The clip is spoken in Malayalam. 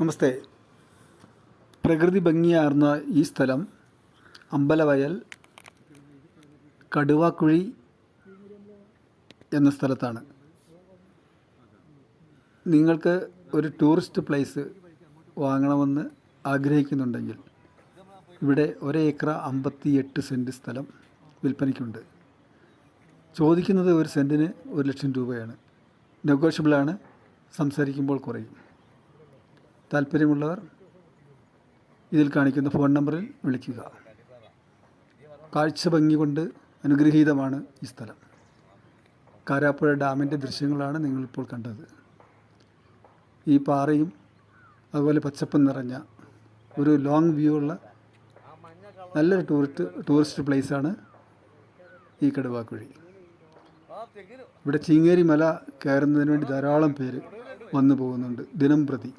നമസ്തേ. പ്രകൃതി ഭംഗിയാർന്ന ഈ സ്ഥലം അമ്പലവയൽ കടുവാക്കുഴി എന്ന സ്ഥലത്താണ്. നിങ്ങൾക്ക് ഒരു ടൂറിസ്റ്റ് പ്ലേസ് വാങ്ങണമെന്ന് ആഗ്രഹിക്കുന്നുണ്ടെങ്കിൽ ഇവിടെ ഒരേക്കർ അമ്പത്തി എട്ട് സെന്റ് സ്ഥലം വിൽപ്പനയ്ക്കുണ്ട്. ചോദിക്കുന്നത് ഒരു സെന്റിന് ഒരു ലക്ഷം രൂപയാണ്. നെഗോഷ്യബിളാണ് സംസാരിക്കുമ്പോൾ കുറയും. താല്പര്യമുള്ളവർ ഇതിൽ കാണിക്കുന്ന ഫോൺ നമ്പറിൽ വിളിക്കുക. കാഴ്ച ഭംഗി കൊണ്ട് അനുഗ്രഹീതമാണ് ഈ സ്ഥലം. കാരാപ്പുഴ ഡാമിന്റെ ദൃശ്യങ്ങളാണ് നിങ്ങളിപ്പോൾ കണ്ടത്. ഈ പാറയും അതുപോലെ പച്ചപ്പും നിറഞ്ഞ ഒരു ലോങ് വ്യൂ ഉള്ള നല്ലൊരു ടൂറിസ്റ്റ് ടൂറിസ്റ്റ് പ്ലേസാണ് ഈ കടുവാക്കുഴി. ഇവിടെ ചീങ്ങേരി മല കയറുന്നതിന് വേണ്ടി ധാരാളം പേര് വന്നു പോകുന്നുണ്ട് ദിനം പ്രതി